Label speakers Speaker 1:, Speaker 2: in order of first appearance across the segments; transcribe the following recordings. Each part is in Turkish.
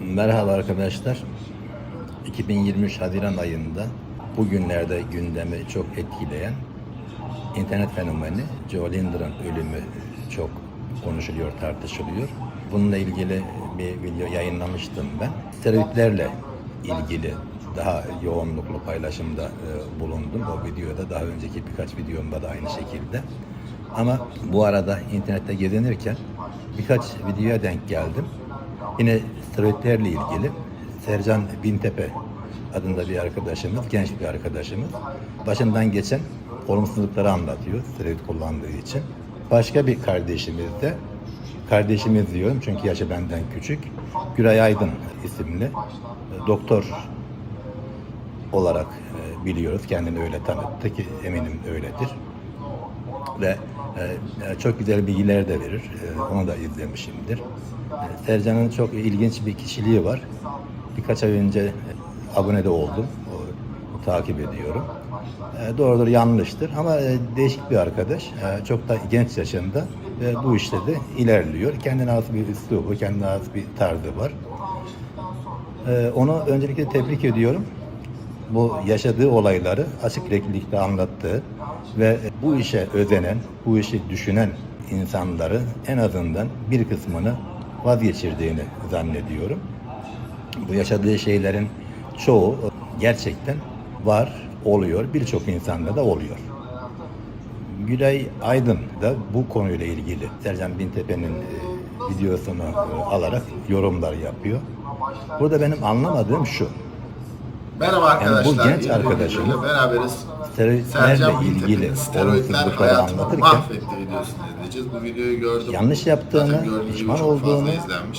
Speaker 1: Merhaba arkadaşlar. 2023 Haziran ayında bugünlerde gündemi çok etkileyen internet fenomeni Joe Linder'ın ölümü çok konuşuluyor, tartışılıyor. Bununla ilgili bir video yayınlamıştım ben. Steroidlerle ilgili daha yoğunluklu paylaşımda e, bulundum. O videoda daha önceki birkaç videomda da aynı şekilde. Ama bu arada internette gezinirken birkaç videoya denk geldim. Yine steroidlerle ilgili Sercan Bintepe adında bir arkadaşımız, genç bir arkadaşımız başından geçen olumsuzlukları anlatıyor steroid kullandığı için. Başka bir kardeşimiz de, kardeşimiz diyorum çünkü yaşı benden küçük, Güray Aydın isimli e, doktor olarak e, biliyoruz. Kendini öyle tanıttı ki eminim öyledir. Ve e, çok güzel bilgiler de verir. Onu da izlemişimdir. Sercan'ın çok ilginç bir kişiliği var. Birkaç ay önce abone de oldum. O, takip ediyorum. E, doğrudur yanlıştır ama e, değişik bir arkadaş. E, çok da genç yaşında ve bu işte de ilerliyor. Kendine has bir üslubu, kendine has bir tarzı var. E, onu öncelikle tebrik ediyorum bu yaşadığı olayları açık renklilikte anlattığı ve bu işe özenen, bu işi düşünen insanları en azından bir kısmını vazgeçirdiğini zannediyorum. Bu yaşadığı şeylerin çoğu gerçekten var, oluyor. Birçok insanda da oluyor. Gülay Aydın da bu konuyla ilgili Sercan Bintepe'nin e, videosunu e, alarak yorumlar yapıyor. Burada benim anlamadığım şu.
Speaker 2: Merhaba arkadaşlar.
Speaker 1: bu genç
Speaker 2: yeni bir
Speaker 1: arkadaşım
Speaker 2: videoyla beraberiz.
Speaker 1: steroidlerle ilgili olumsuzlukları anlatırken
Speaker 2: izleyeceğiz. Bu videoyu gördüm.
Speaker 1: yanlış yaptığını, pişman olduğunu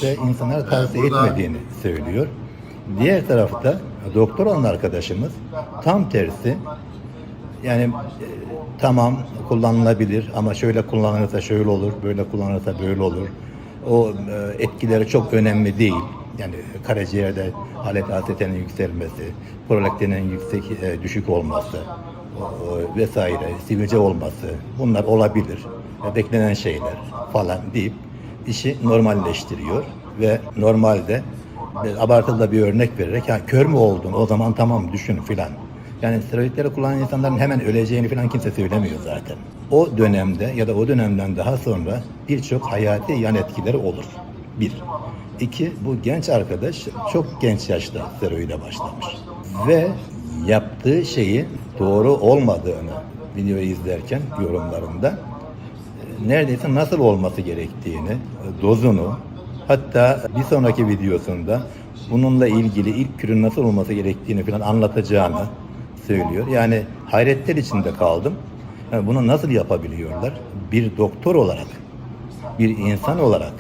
Speaker 1: ve insanlara
Speaker 2: Ee,
Speaker 1: tavsiye
Speaker 2: burada
Speaker 1: etmediğini söylüyor. Diğer tarafta doktor olan arkadaşımız tam tersi yani e, tamam kullanılabilir ama şöyle kullanılırsa şöyle olur, böyle kullanılırsa böyle olur. O e, etkileri çok önemli değil. Yani karaciğerde alet asetenin yükselmesi, prolaktinin yüksek e, düşük olması o, vesaire, sivilce olması bunlar olabilir. E, beklenen şeyler falan deyip işi normalleştiriyor ve normalde e, abartılı da bir örnek vererek yani kör mü oldun o zaman tamam düşün filan. Yani steroidleri kullanan insanların hemen öleceğini falan kimse söylemiyor zaten. O dönemde ya da o dönemden daha sonra birçok hayati yan etkileri olur. Bir. İki, bu genç arkadaş çok genç yaşta steroide başlamış. Ve yaptığı şeyin doğru olmadığını videoyu izlerken yorumlarında e, neredeyse nasıl olması gerektiğini, e, dozunu, hatta bir sonraki videosunda bununla ilgili ilk kürün nasıl olması gerektiğini falan anlatacağını söylüyor. Yani hayretler içinde kaldım. Yani bunu nasıl yapabiliyorlar? Bir doktor olarak, bir insan olarak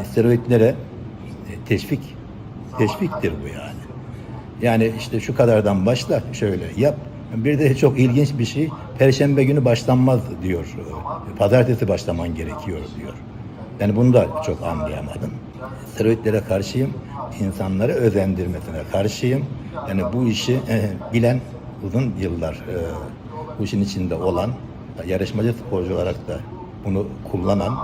Speaker 1: e, steroidlere e, teşvik, teşviktir bu yani. Yani işte şu kadardan başla şöyle yap. Bir de çok ilginç bir şey. Perşembe günü başlanmaz diyor. Pazartesi başlaman gerekiyor diyor. Yani bunu da çok anlayamadım. Steroidlere karşıyım. insanları özendirmesine karşıyım. Yani bu işi e, bilen uzun yıllar e, bu işin içinde olan yarışmacı sporcu olarak da bunu kullanan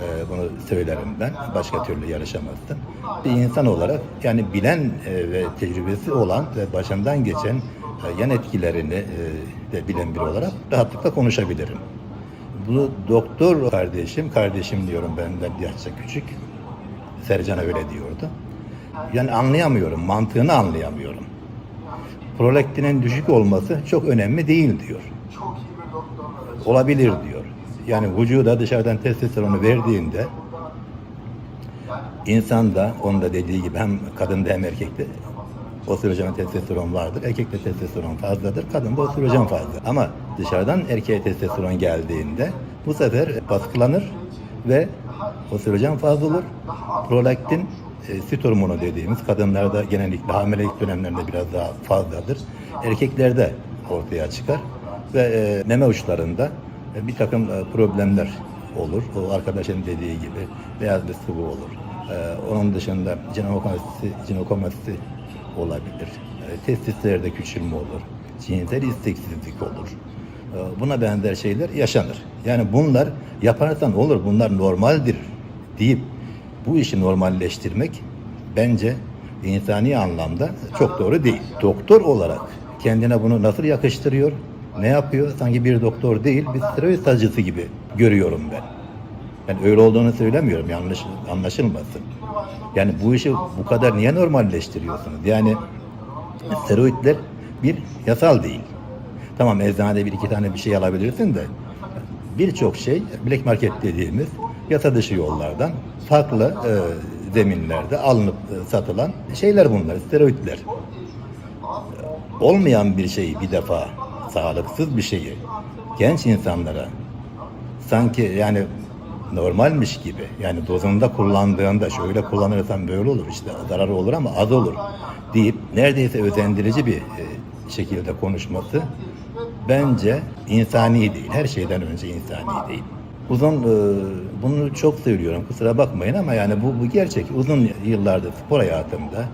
Speaker 1: e, bunu söylerim ben. Başka türlü yarışamazsın. Bir insan olarak yani bilen e, ve tecrübesi olan ve başından geçen e, yan etkilerini e, de bilen biri olarak rahatlıkla konuşabilirim. Bunu doktor kardeşim, kardeşim diyorum benden yaşça küçük. Sercan öyle diyordu. Yani anlayamıyorum, mantığını anlayamıyorum. Prolaktinin düşük olması çok önemli değil diyor. Olabilir diyor. Yani vücuda dışarıdan testosteronu verdiğinde insanda onun da dediği gibi hem kadında hem erkekte osterojen testosteron vardır. Erkekte testosteron fazladır. Kadında osterojen fazla. Ama dışarıdan erkeğe testosteron geldiğinde bu sefer baskılanır ve osterojen fazla olur. Prolaktin e, süt hormonu dediğimiz kadınlarda genellikle hamilelik dönemlerinde biraz daha fazladır. Erkeklerde ortaya çıkar ve e, meme uçlarında bir takım e, problemler olur. O arkadaşın dediği gibi beyaz bir sıvı olur. E, onun dışında ginekomasisi, ginekomasisi olabilir. E, testislerde küçülme olur. Cinsel isteksizlik olur. E, buna benzer şeyler yaşanır. Yani bunlar yaparsan olur, bunlar normaldir deyip bu işi normalleştirmek bence insani anlamda çok doğru değil. Doktor olarak kendine bunu nasıl yakıştırıyor, ne yapıyor? Sanki bir doktor değil, bir steroid acısı gibi görüyorum ben. Ben öyle olduğunu söylemiyorum, yanlış anlaşılmasın. Yani bu işi bu kadar niye normalleştiriyorsunuz? Yani steroidler bir yasal değil. Tamam eczanede bir iki tane bir şey alabilirsin de birçok şey black market dediğimiz yasa dışı yollardan farklı e, zeminlerde alınıp e, satılan şeyler bunlar, steroidler. Olmayan bir şeyi bir defa sağlıksız bir şeyi genç insanlara sanki yani normalmiş gibi yani dozunda kullandığında şöyle kullanırsan böyle olur işte zararı olur ama az olur deyip neredeyse özendirici bir e, şekilde konuşması bence insani değil. Her şeyden önce insani değil. Uzun e, bunu çok söylüyorum kusura bakmayın ama yani bu, bu gerçek. Uzun yıllardır spor hayatımda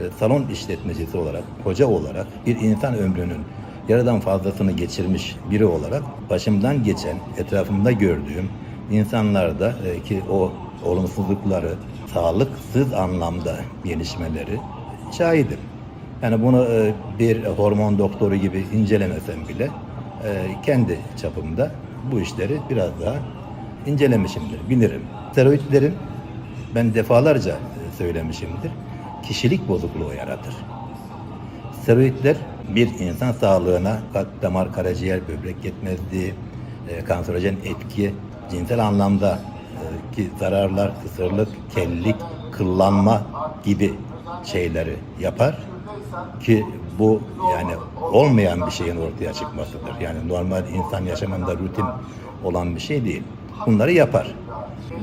Speaker 1: e, salon işletmecisi olarak, hoca olarak bir insan ömrünün yarıdan fazlasını geçirmiş biri olarak başımdan geçen, etrafımda gördüğüm insanlarda e, ki o olumsuzlukları, sağlıksız anlamda gelişmeleri şahidim. Yani bunu e, bir hormon doktoru gibi incelemesem bile e, kendi çapımda bu işleri biraz daha incelemişimdir, bilirim. Steroidlerin ben defalarca söylemişimdir, kişilik bozukluğu yaratır. Steroidler bir insan sağlığına damar, karaciğer, böbrek yetmezliği, e, kanserojen etki, cinsel anlamda e, ki zararlar, kısırlık, kellik, kıllanma gibi şeyleri yapar ki bu yani olmayan bir şeyin ortaya çıkmasıdır. Yani normal insan yaşamında rutin olan bir şey değil. Bunları yapar.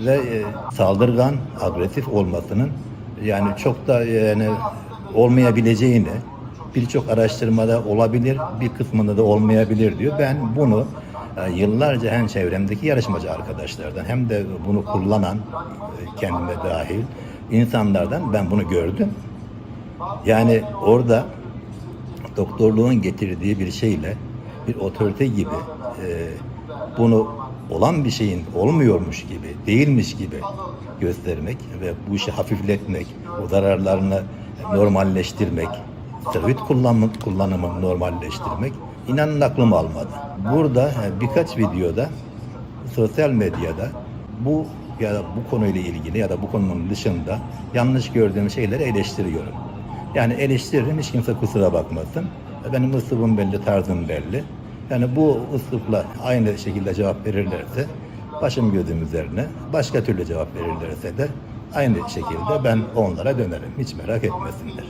Speaker 1: Ve e, saldırgan, agresif olmasının yani çok da yani olmayabileceğini birçok araştırmada olabilir, bir kısmında da olmayabilir diyor. Ben bunu e, yıllarca hem çevremdeki yarışmacı arkadaşlardan hem de bunu kullanan e, kendime dahil insanlardan ben bunu gördüm. Yani orada doktorluğun getirdiği bir şeyle bir otorite gibi e, bunu olan bir şeyin olmuyormuş gibi, değilmiş gibi göstermek ve bu işi hafifletmek, o zararlarını normalleştirmek, steroid kullanımı, kullanımı normalleştirmek inanın aklım almadı. Burada e, birkaç videoda sosyal medyada bu ya da bu konuyla ilgili ya da bu konunun dışında yanlış gördüğüm şeyleri eleştiriyorum. Yani eleştiririm hiç kimse kusura bakmasın. Benim üslubum belli, tarzım belli. Yani bu üslupla aynı şekilde cevap verirlerse başım gözüm üzerine, başka türlü cevap verirlerse de aynı şekilde ben onlara dönerim. Hiç merak etmesinler.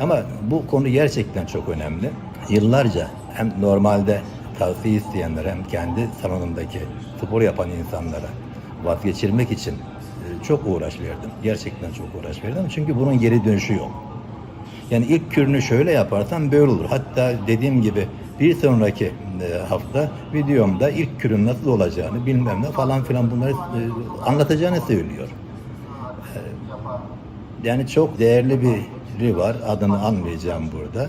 Speaker 1: Ama bu konu gerçekten çok önemli. Yıllarca hem normalde tavsiye isteyenler hem kendi salonumdaki spor yapan insanlara vazgeçirmek için e, çok uğraş verdim. Gerçekten çok uğraş verdim. Çünkü bunun geri dönüşü yok. Yani ilk kürünü şöyle yaparsan böyle olur. Hatta dediğim gibi bir sonraki e, hafta videomda ilk kürün nasıl olacağını bilmem ne falan filan bunları e, anlatacağını söylüyor. Yani çok değerli biri var. Adını anmayacağım burada.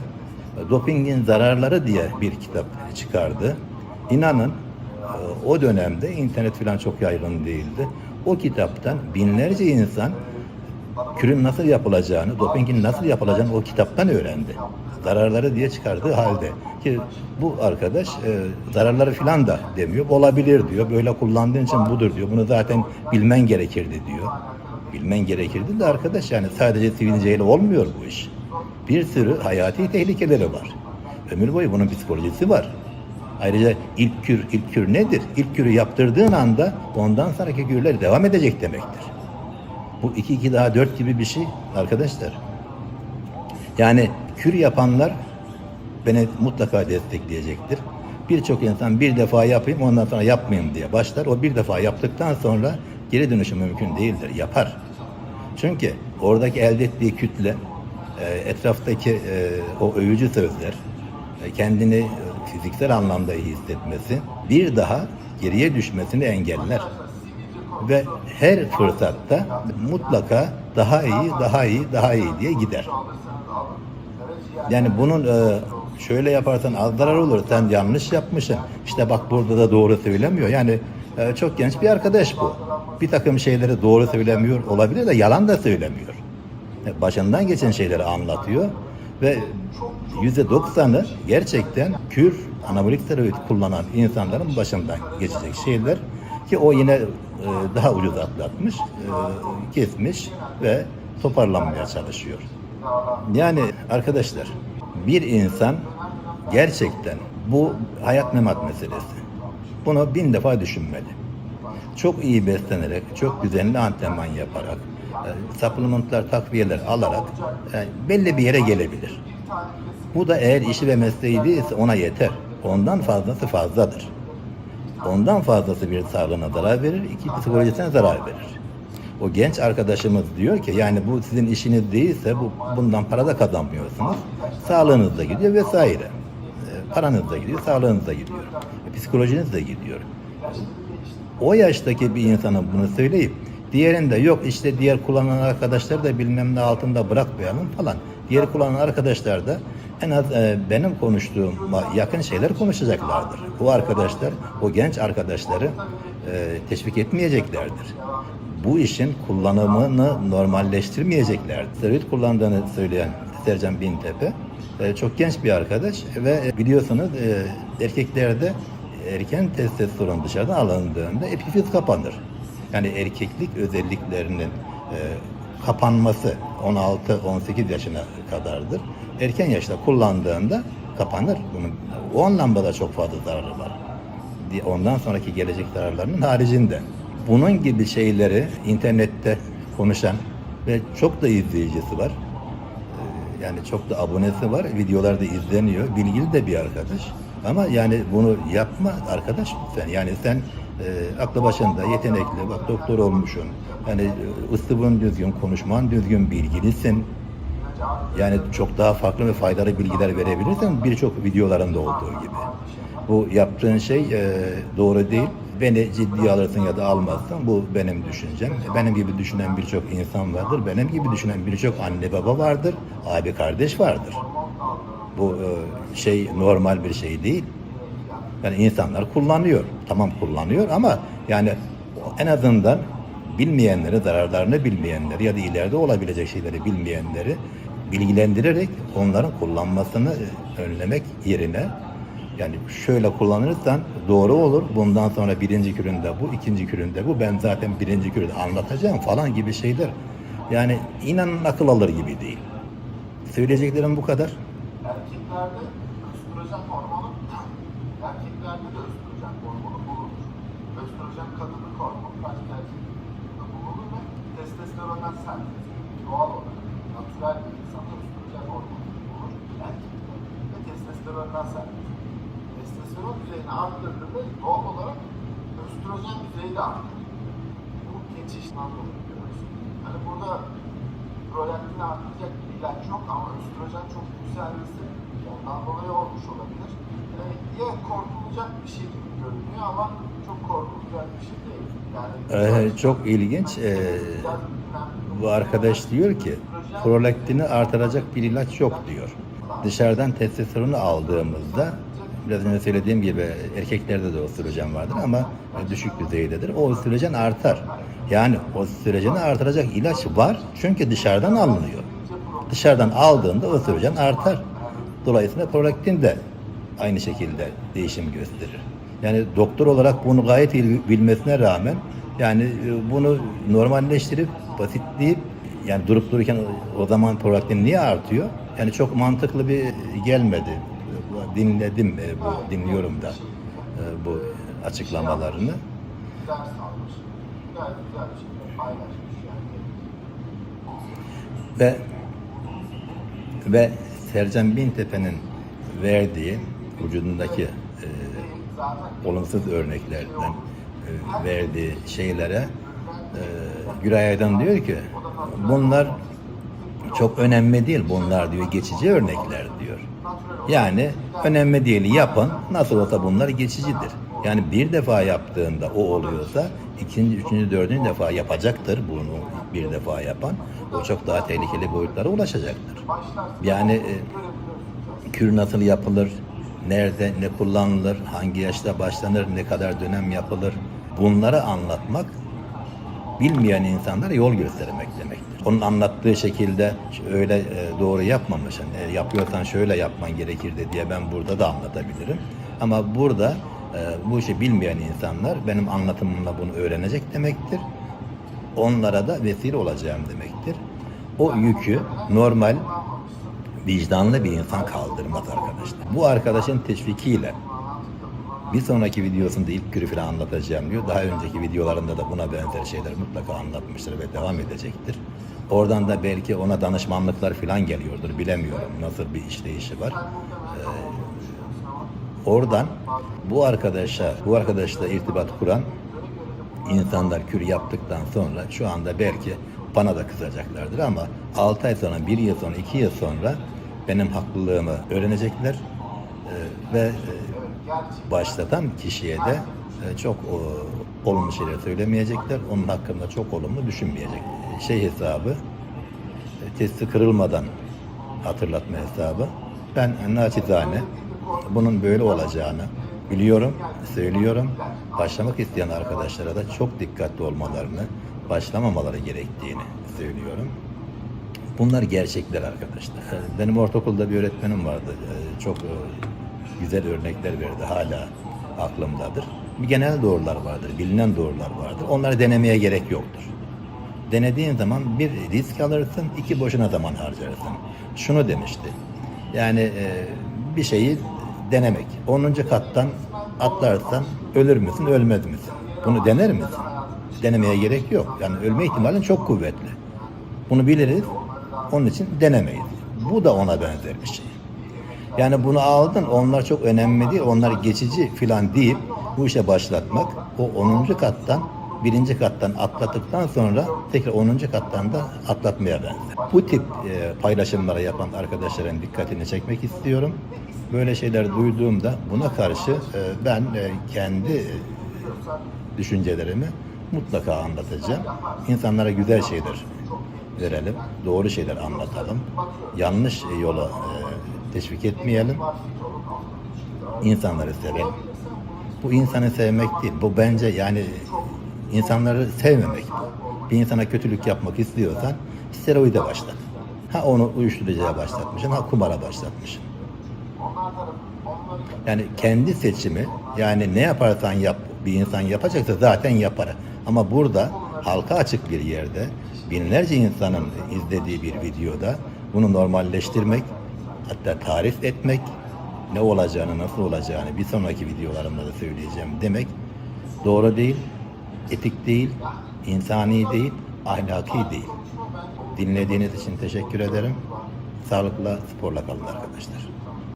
Speaker 1: Dopingin zararları diye bir kitap çıkardı. İnanın e, o dönemde internet falan çok yaygın değildi. O kitaptan binlerce insan kürün nasıl yapılacağını, dopingin nasıl yapılacağını o kitaptan öğrendi. Zararları diye çıkardığı halde. Ki bu arkadaş e, zararları filan da demiyor. Olabilir diyor. Böyle kullandığın için budur diyor. Bunu zaten bilmen gerekirdi diyor. Bilmen gerekirdi de arkadaş yani sadece sivilceyle olmuyor bu iş. Bir sürü hayati tehlikeleri var. Ömür boyu bunun psikolojisi var. Ayrıca ilk kür, ilk kür nedir? İlk kürü yaptırdığın anda ondan sonraki kürler devam edecek demektir. Bu 2 2 daha 4 gibi bir şey arkadaşlar. Yani kür yapanlar beni mutlaka destekleyecektir. Birçok insan bir defa yapayım ondan sonra yapmayayım diye başlar. O bir defa yaptıktan sonra geri dönüşü mümkün değildir. Yapar. Çünkü oradaki elde ettiği kütle, e, etraftaki e, o övücü sözler, e, kendini fiziksel anlamda iyi hissetmesi bir daha geriye düşmesini engeller ve her fırsatta mutlaka daha iyi, daha iyi, daha iyi diye gider. Yani bunun şöyle yaparsan az zarar olur, sen yanlış yapmışsın. İşte bak burada da doğru söylemiyor. Yani çok genç bir arkadaş bu. Bir takım şeyleri doğru söylemiyor olabilir de yalan da söylemiyor. başından geçen şeyleri anlatıyor ve yüzde doksanı gerçekten kür anabolik steroid kullanan insanların başından geçecek şeyler ki o yine e, daha ucuz atlatmış, e, kesmiş ve toparlanmaya çalışıyor. Yani arkadaşlar bir insan gerçekten bu hayat memat meselesi. Bunu bin defa düşünmeli. Çok iyi beslenerek, çok düzenli antrenman yaparak, e, supplementlar, takviyeler alarak e, belli bir yere gelebilir. Bu da eğer işi ve mesleği değilse ona yeter. Ondan fazlası fazladır. Ondan fazlası bir sağlığına zarar verir, iki psikolojisine zarar verir. O genç arkadaşımız diyor ki yani bu sizin işiniz değilse bu bundan para da kazanmıyorsunuz. Sağlığınız da gidiyor vesaire. E, Paranız da gidiyor, sağlığınız da gidiyor. E, Psikolojiniz de gidiyor. O yaştaki bir insanın bunu söyleyip diğerinde yok işte diğer kullanan arkadaşlar da bilmem ne altında bırakmayalım falan. Diğer kullanan arkadaşlar da en az e, benim konuştuğuma yakın şeyler konuşacaklardır. O arkadaşlar, o genç arkadaşları e, teşvik etmeyeceklerdir. Bu işin kullanımını normalleştirmeyeceklerdir. Steroid kullandığını söyleyen Sercan Bintepe e, çok genç bir arkadaş ve biliyorsunuz e, erkeklerde erken testosteron dışarıdan alındığında epifiz kapanır. Yani erkeklik özelliklerinin e, kapanması 16-18 yaşına kadardır. Erken yaşta kullandığında kapanır. Bunun, o anlamda da çok fazla zararı var. Ondan sonraki gelecek zararlarının haricinde. Bunun gibi şeyleri internette konuşan ve çok da izleyicisi var. Ee, Yani çok da abonesi var. Videolar da izleniyor. Bilgili de bir arkadaş. Ama yani bunu yapma arkadaş lütfen. Yani sen e, aklı başında yetenekli, bak doktor olmuşsun. Yani e, ıslubun düzgün, konuşman düzgün, bilgilisin. Yani çok daha farklı ve faydalı bilgiler verebilirsen birçok videolarında olduğu gibi. Bu yaptığın şey e, doğru değil. Beni ciddiye alırsın ya da almazsın. Bu benim düşüncem. Benim gibi düşünen birçok insan vardır. Benim gibi düşünen birçok anne baba vardır. Abi kardeş vardır. Bu e, şey normal bir şey değil. Yani insanlar kullanıyor. Tamam kullanıyor ama yani en azından bilmeyenleri, zararlarını bilmeyenleri ya da ileride olabilecek şeyleri bilmeyenleri bilgilendirerek onların kullanmasını e, önlemek yerine yani şöyle kullanırsan doğru olur. Bundan sonra birinci küründe bu, ikinci küründe bu. Ben zaten birinci küründe anlatacağım falan gibi şeyler. Yani inanın akıl alır gibi değil. Söyleyeceklerim bu kadar.
Speaker 3: Erkeklerde östrojen hormonu, erkeklerde de östrojen hormonu bulunur. Östrojen kadının hormonu, başka erkeklerde bulunur ve testosterondan sentezlenir. Doğal olarak, natürel bir insanda östrojen hormonu bulunur. Erkekte ve testosterondan sentezlenir. Testosteron düzeyini arttırdığında doğal olarak östrojen düzeyi de artır. Bu geçişten dolayı görüyoruz. Hani burada prolaktin arttıracak bir ilaç yok ama östrojen çok yükselmesi ondan dolayı olmuş olabilir. Yani ya korkulacak bir şey gibi görünüyor ama çok korkulacak bir şey değil. Yani
Speaker 1: Ee, çok ilginç. Ee, bu arkadaş diyor ki prolaktini artıracak bir ilaç yok diyor. Dışarıdan testosteronu aldığımızda biraz önce söylediğim gibi erkeklerde de östrojen vardır ama düşük düzeydedir. O östrojen artar. Yani o östrojeni artıracak ilaç var çünkü dışarıdan alınıyor. Dışarıdan aldığında östrojen artar. Dolayısıyla prolaktin de aynı şekilde değişim gösterir. Yani doktor olarak bunu gayet iyi bilmesine rağmen yani e, bunu normalleştirip basitleyip yani durup dururken o- zaman prolaktin niye artıyor? Yani çok mantıklı bir gelmedi. Dinledim, e, bu dinliyorum da e, bu açıklamalarını.
Speaker 3: ders almış. Gayet güzel bir şekilde paylaşmış yani.
Speaker 1: Ve ve Sercan Bintepe'nin verdiği vücudundaki e, olumsuz örneklerden e, verdiği şeylere e, Güray Aydan diyor ki bunlar çok önemli değil bunlar diyor geçici örnekler diyor. Yani önemli değil yapın nasıl olsa bunlar geçicidir. Yani bir defa yaptığında o oluyorsa ikinci, üçüncü, dördüncü defa yapacaktır bunu bir defa yapan. O çok daha tehlikeli boyutlara ulaşacaktır. Yani e, kür nasıl yapılır, nerede ne kullanılır, hangi yaşta başlanır, ne kadar dönem yapılır bunları anlatmak bilmeyen insanlara yol göstermek demektir. Onun anlattığı şekilde öyle e, doğru yapmamışsın, e, yapıyorsan şöyle yapman gerekirdi diye ben burada da anlatabilirim. Ama burada bu işi bilmeyen insanlar benim anlatımımla bunu öğrenecek demektir. Onlara da vesile olacağım demektir. O yükü normal vicdanlı bir insan kaldırmaz arkadaşlar. Bu arkadaşın teşvikiyle bir sonraki videosunda ilk günü falan anlatacağım diyor. Daha önceki videolarında da buna benzer şeyler mutlaka anlatmıştır ve devam edecektir. Oradan da belki ona danışmanlıklar falan geliyordur. Bilemiyorum nasıl bir işleyişi var. Oradan bu arkadaşa, bu arkadaşla irtibat kuran insanlar kür yaptıktan sonra şu anda belki bana da kızacaklardır ama 6 ay sonra, 1 yıl sonra, 2 yıl sonra benim haklılığımı öğrenecekler Ee, ve e, başlatan kişiye de e, çok olumlu şeyler söylemeyecekler. Onun hakkında çok olumlu düşünmeyecek. Şey hesabı, e, testi kırılmadan hatırlatma hesabı. Ben naçizane bunun böyle olacağını biliyorum, söylüyorum. Başlamak isteyen arkadaşlara da çok dikkatli olmalarını, başlamamaları gerektiğini söylüyorum. Bunlar gerçekler arkadaşlar. Benim ortaokulda bir öğretmenim vardı. Çok e, güzel örnekler verdi. Hala aklımdadır. Bir genel doğrular vardır, bilinen doğrular vardır. Onları denemeye gerek yoktur. Denediğin zaman bir risk alırsın, iki boşuna zaman harcarsın. Şunu demişti. Yani e, bir şeyi denemek. 10. kattan atlarsan ölür müsün, ölmez misin? Bunu dener misin? Denemeye gerek yok. Yani ölme ihtimalin çok kuvvetli. Bunu biliriz. Onun için denemeyiz. Bu da ona benzer bir şey. Yani bunu aldın, onlar çok önemli değil, onlar geçici filan deyip bu işe başlatmak, o 10. kattan, birinci kattan atlattıktan sonra tekrar 10. kattan da atlatmaya benzer. Bu tip e, paylaşımlara yapan arkadaşların dikkatini çekmek istiyorum. Böyle şeyler duyduğumda buna karşı e, ben e, kendi düşüncelerimi mutlaka anlatacağım. İnsanlara güzel şeyler verelim, doğru şeyler anlatalım. Yanlış yola e, teşvik etmeyelim. İnsanları sevelim. Bu insanı sevmek değil. Bu bence yani insanları sevmemek. Bir insana kötülük yapmak istiyorsan steroide başlat. Ha onu uyuşturucuya başlatmışsın, ha kumara başlatmışsın. Yani kendi seçimi, yani ne yaparsan yap, bir insan yapacaksa zaten yapar. Ama burada halka açık bir yerde binlerce insanın izlediği bir videoda bunu normalleştirmek, hatta tarif etmek, ne olacağını, nasıl olacağını bir sonraki videolarımda da söyleyeceğim demek doğru değil, etik değil, insani değil, ahlaki değil. Dinlediğiniz için teşekkür ederim. Sağlıkla, sporla kalın arkadaşlar.